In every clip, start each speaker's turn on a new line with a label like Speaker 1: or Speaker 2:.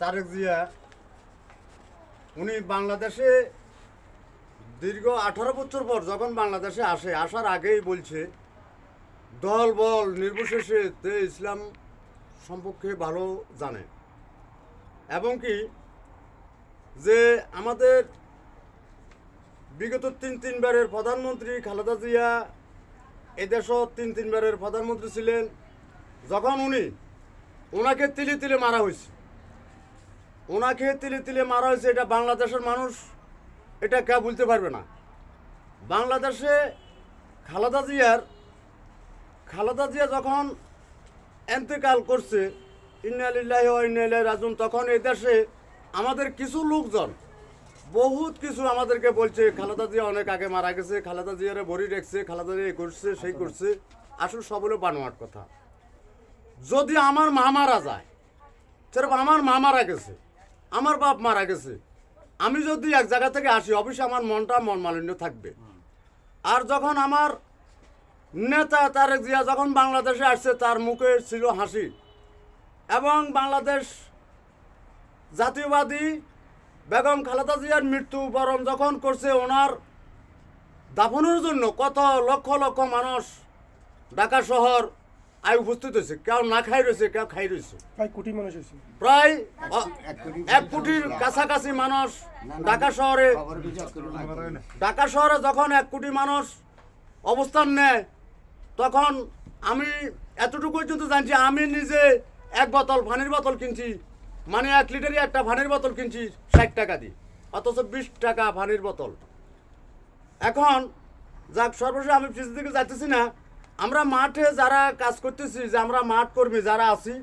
Speaker 1: তারেক জিয়া, উনি বাংলাদেশে দীর্ঘ আঠারো বছর পর যখন বাংলাদেশে আসে, আসার আগেই বলছে, দল, বল, নির্বিশেষে তে ইসলাম সম্পর্কে ভালো জানে। এবং কি, যে আমাদের বিগত তিন, তিনবারের প্রধানমন্ত্রী খালেদা জিয়া এদেশও তিন, তিনবারের প্রধানমন্ত্রী ছিলেন। যখন উনি ওনাকে তিলে তিলে মারা হয়েছে ওনাকে তিলে তিলে মারা হয়েছে এটা বাংলাদেশের মানুষ এটা কে বলতে পারবে না। বাংলাদেশে খালেদা জিয়ার খালেদা জিয়া যখন এন্তেকাল করছে ইন্নালিল্লাহ ইন্নালিল্লাহ রাজুন তখন এই দেশে আমাদের কিছু লোকজন বহুত কিছু আমাদেরকে বলছে খালেদা জিয়া অনেক আগে মারা গেছে খালেদা জিয়ারে ভরি রেখছে খালেদা জিয়া করছে সেই করছে আসল সব হলো বানোয়ার কথা। যদি আমার মা মারা যায় সেরকম আমার মা মারা গেছে আমার বাপ মারা গেছে। আমি যদি এক জায়গা থেকে আসি, অবশ্যই আমার মনটা মন মালিন্য থাকবে। আর যখন আমার নেতা তারেক জিয়া যখন বাংলাদেশে আসছে, তার মুখে ছিল হাসি। এবং বাংলাদেশ জাতীয়বাদী বেগম খালেদা জিয়ার মৃত্যু বরণ যখন করছে, ওনার দাফনের জন্য কত লক্ষ লক্ষ মানুষ ঢাকা শহর আয় উপস্থিত হয়েছে কেউ না খাই রয়েছে কেউ খাই রয়েছে।
Speaker 2: প্রায় কোটি মানুষ হয়েছে।
Speaker 1: প্রায়
Speaker 3: এক
Speaker 1: কোটির কাছাকাছি মানুষ ঢাকা শহরে ঢাকা শহরে যখন এক কোটি মানুষ অবস্থান নেয় তখন আমি এতটুকু পর্যন্ত জানছি আমি নিজে এক বোতল পানির বোতল কিনছি মানে এক লিটারই একটা পানির বোতল কিনছি ষাট টাকা দিয়ে অথচ বিশ টাকা পানির বোতল। এখন যাক সর্বশেষ আমি পিছন দিকে যাইতেছি না আমরা মাঠে যারা কাজ করতেছি, যে আমরা মাঠ কর্মী যারা আছি,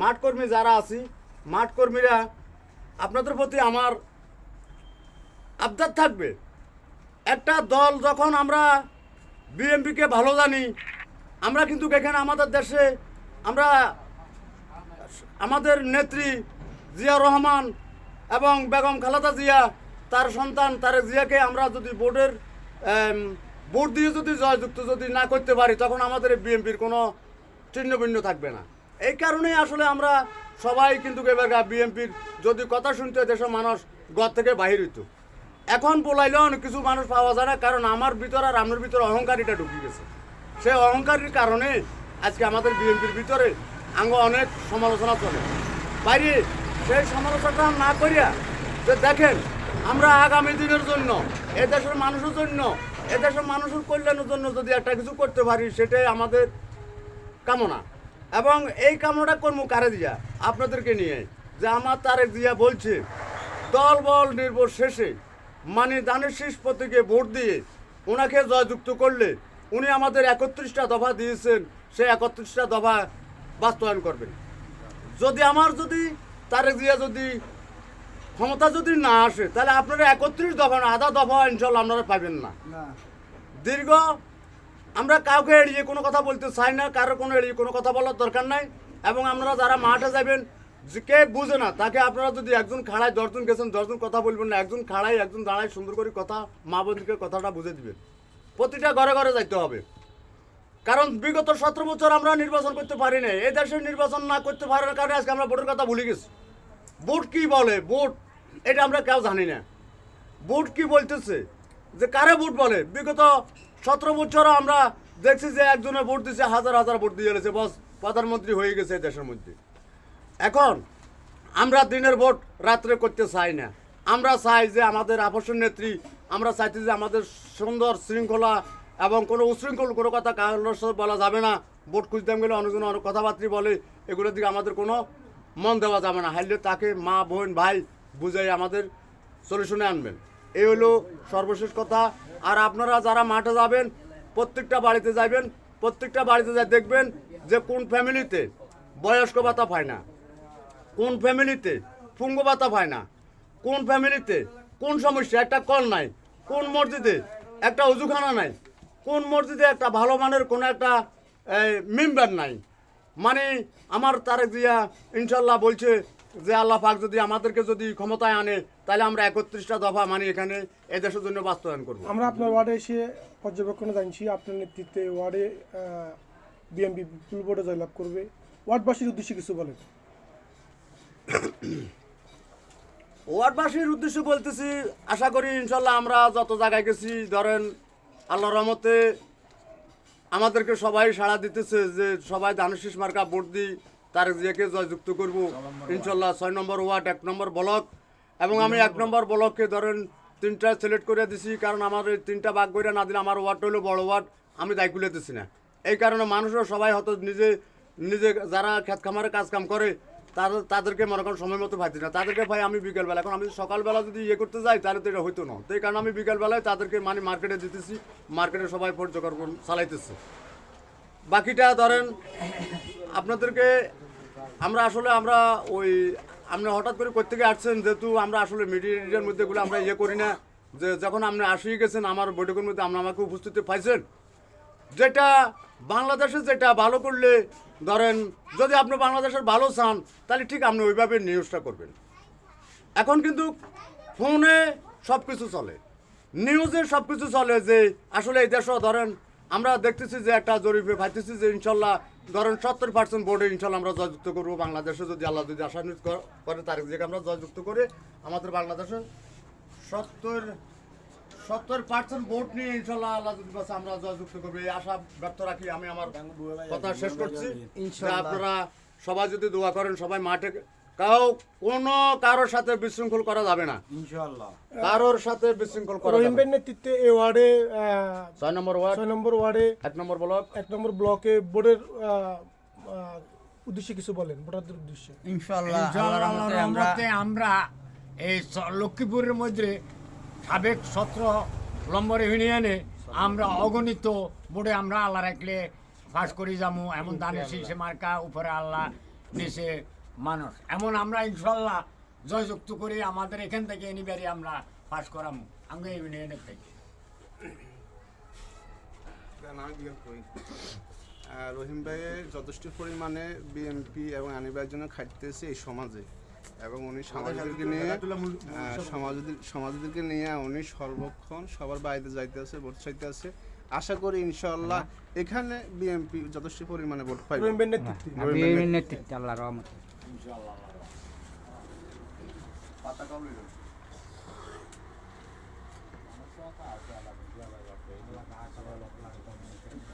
Speaker 1: মাঠ কর্মী যারা আছি, মাঠ কর্মীরা আপনাদের প্রতি আমার আবদার থাকবে। একটা দল যখন আমরা বিএমপিকে ভালো জানি, আমরা কিন্তু এখানে আমাদের দেশে, আমরা আমাদের নেত্রী জিয়া রহমান এবং বেগম খালাদা জিয়া, তার সন্তান তারেক জিয়াকে আমরা যদি বোর্ডের ভোট দিয়ে যদি জয়যুক্ত যদি না করতে পারি, তখন আমাদের বিএনপির কোনো চিহ্ন ভিন্ন থাকবে না। এই কারণেই আসলে আমরা সবাই কিন্তু এবার বিএনপির যদি কথা শুনতে দেশের মানুষ ঘর থেকে বাহির হইতো। এখন বলাইলেও কিছু মানুষ পাওয়া যায় না, কারণ আমার ভিতর আর আপনার ভিতরে অহংকারীটা ঢুকে গেছে। সেই অহংকারীর কারণে আজকে আমাদের বিএনপির ভিতরে আঙ্গ অনেক সমালোচনা চলে। বাইরে সেই সমালোচনাটা না করিয়া যে দেখেন, আমরা আগামী দিনের জন্য, এ দেশের মানুষের জন্য এ দেশের মানুষের কল্যাণের জন্য যদি একটা কিছু করতে পারি, সেটাই আমাদের কামনা। এবং এই কামনাটা কর্ম কারে দিয়া? আপনাদেরকে নিয়ে। যে আমার তারেক দিয়া বলছে, দল বল নির্ভর শেষে। মানে দানের শেষ প্রতীকে ভোট দিয়ে ওনাকে জয়যুক্ত করলে উনি আমাদের একত্রিশটা দফা দিয়েছেন, সেই একত্রিশটা দফা বাস্তবায়ন করবেন। যদি আমার যদি, তারেক জিয়া যদি ক্ষমতা যদি না আসে তাহলে আপনারা একত্রিশ দফা না আধা দফা ইনশাল্লাহ আপনারা পাবেন না।
Speaker 3: না।
Speaker 1: দীর্ঘ আমরা কাউকে এড়িয়ে কোনো কথা বলতে চাই না কারও কোনো এড়িয়ে কোনো কথা বলার দরকার নাই এবং আপনারা যারা মাঠে যাবেন কে বুঝে না তাকে আপনারা যদি একজন খাড়ায় দশজন গেছেন দশজন কথা বলবেন না একজন খাড়ায় একজন দাঁড়ায় সুন্দর করে কথা মা বোনকে কথাটা বুঝে দিবেন। প্রতিটা ঘরে ঘরে যাইতে হবে। কারণ বিগত সতেরো বছর আমরা নির্বাচন করতে পারি না এই দেশের নির্বাচন না করতে পারার কারণে আজকে আমরা ভোটের কথা ভুলে গেছি। ভোট কি বলে? ভোট এটা আমরা কেউ জানি না। ভোট কি বলতেছে? যে কারে ভোট বলে? বিগত সতেরো বছর আমরা দেখছি যে একজনের ভোট দিচ্ছে হাজার হাজার ভোট দিয়ে গেছে। বস, প্রধানমন্ত্রী হয়ে গেছে দেশের মধ্যে। এখন আমরা দিনের ভোট রাত্রে করতে চাই না। আমরা চাই যে আমাদের আপসের নেত্রী, আমরা চাইছি যে আমাদের সুন্দর শৃঙ্খলা এবং কোনো উশৃঙ্খল কোনো কথা কারোর সাথে বলা যাবে না। ভোট খুঁজতে গেলে অনেকজন অনেক কথাবার্তা বলে, এগুলোর দিকে আমাদের কোনো মন দেওয়া যাবে না। হাইলে তাকে মা, বোন, ভাই বুঝাই আমাদের সলিউশনে আনবেন। এই হলো সর্বশেষ কথা। আর আপনারা যারা মাঠে যাবেন, প্রত্যেকটা বাড়িতে যাবেন প্রত্যেকটা বাড়িতে যাই দেখবেন যে কোন ফ্যামিলিতে বয়স্ক ভাতা পায় না, কোন ফ্যামিলিতে ফুঙ্গ ভাতা পায় না, কোন ফ্যামিলিতে কোন সমস্যা, একটা কল নাই, কোন মসজিদে একটা অজুখানা নাই, কোন মসজিদে একটা ভালো মানের কোনো একটা মেম্বার নাই। মানে আমার তারেক জিয়া ইনশাল্লাহ বলছে যে আল্লাহ পাক যদি আমাদেরকে যদি ক্ষমতায় আনে তাহলে আমরা একত্রিশটা দফা মানে এখানে এদেশের জন্য বাস্তবায়ন করব।
Speaker 2: আমরা আপনার ওয়ার্ডে এসে পর্যবেক্ষণে জানছি আপনার নেতৃত্বে ওয়ার্ডে বিএমপি ফুল বোর্ডে জয়লাভ করবে। ওয়ার্ডবাসীর উদ্দেশ্যে কিছু বলেন।
Speaker 1: ওয়ার্ডবাসীর উদ্দেশ্যে বলতেছি আশা করি ইনশাল্লাহ আমরা যত জায়গায় গেছি ধরেন আল্লাহ রহমতে আমাদেরকে সবাই সাড়া দিতেছে যে সবাই ধানশীষ মার্কা ভোট দিই তার জিয়াকে জয়যুক্ত করব। ইনশাল্লাহ ছয় নম্বর ওয়ার্ড এক নম্বর ব্লক। এবং আমি এক নম্বর ব্লককে ধরেন তিনটা সিলেক্ট করে দিছি কারণ আমার এই তিনটা ভাগ করে না দিলে আমার ওয়ার্ড হলো বড় ওয়ার্ড আমি দায় কুলে দিছি না। এই কারণে মানুষও সবাই হয়তো নিজে নিজে যারা খেত খামারে কাজ কাম করে তাদের তাদেরকে মনে করেন সময় মতো পাইছি না। তাদেরকে ভাই আমি বিকেলবেলা এখন আমি সকালবেলা যদি ইয়ে করতে যাই তাহলে তো এটা হইতো না। তো এই কারণে আমি বিকেলবেলায় তাদেরকে মানে মার্কেটে দিতেছি মার্কেটে সবাই পর্যকর্ম চালাইতেছে। বাকিটা ধরেন, আপনাদেরকে আমরা আসলে আমরা ওই, আপনি হঠাৎ করে কোথেকে আসছেন যেহেতু আমরা আসলে মিডিয়ার মধ্যে গুলো আমরা ইয়ে করি না, যে যখন আপনি আসিয়ে গেছেন আমার বৈঠকের মধ্যে আপনি আমাকে উপস্থিতি পাইছেন। যেটা বাংলাদেশে যেটা ভালো করলে ধরেন, যদি আপনি বাংলাদেশের ভালো চান, তাহলে ঠিক আপনি ওইভাবে নিউজটা করবেন। এখন কিন্তু ফোনে সব কিছু চলে। নিউজে সব কিছু চলে যে আসলে এই দেশও ধরেন আমরা দেখতেছি যে একটা জরিপে পাইতেছি যে ইনশাল্লাহ ধরেন সত্তর পার্সেন্ট বোর্ডে ইনশাল্লাহ আমরা জয়যুক্ত করব বাংলাদেশে যদি আল্লাহ যদি আশান্বিত কর- করে তার দিকে আমরা জয়যুক্ত করে আমাদের বাংলাদেশে সত্তর সত্তর পার্সেন্ট ভোট নিয়ে ইনশাল্লাহ আল্লাহ যদি বাসে আমরা জয়যুক্ত করব। এই আশা ব্যক্ত রাখি আমি আমার কথা শেষ করছি। আপনারা সবাই যদি দোয়া করেন সবাই মাঠে কাউ কোনো কারোর সাথে বিশৃঙ্খল করা যাবে না।
Speaker 3: ইনশাআল্লাহ।
Speaker 1: কারোর সাথে বিশৃঙ্খল করা
Speaker 2: রহিম। ভাইয়ের নেতৃত্বে এই ওয়ার্ডে
Speaker 1: ছয় নম্বর ওয়ার্ড
Speaker 2: ছয় নম্বর ওয়ার্ডে
Speaker 1: এক নম্বর ব্লক।
Speaker 2: এক নম্বর ব্লকে বোর্ডের উদ্দেশ্যে কিছু বলেন ভোটারদের উদ্দেশ্যে।
Speaker 3: ইনশাআল্লাহ
Speaker 4: ইনশাআল্লাহ
Speaker 3: আল্লাহর রহমতে আমরা
Speaker 4: আমরা এই লক্ষ্মীপুরের মধ্যে সাবেক সতেরো নম্বর ইউনিয়নে আমরা অগণিত বোর্ডে আমরা আল্লাহ রাখলে পাশ করে যাব এমন দানের শীর্ষে মার্কা উপরে আল্লাহ নিচে মানুষ। এমন আমরা ইনশাল্লাহ জয়যুক্ত করে আমাদের এখান থেকে এনিবারি আমরা পাশ করামু। আমরা ইউনিয়নের থেকে।
Speaker 5: রহিম ভাইয়ের যথেষ্ট পরিমাণে বিএনপি এবং আনিবার জন্য খাটতেছে এই সমাজে। এবং উনি সমাজদেরকে নিয়ে সমাজদেরকে নিয়ে উনি সর্বক্ষণ সবার বাইরে যাইতে আছে ভোট চাইতে আছে আশা করি ইনশাল্লাহ এখানে বিএনপি যথেষ্ট পরিমাণে ভোট
Speaker 2: ভাইয়ের নেতৃত্বে।
Speaker 5: রহিম ভাইয়ের
Speaker 6: বিএনপির নেতৃত্বে আল্লাহ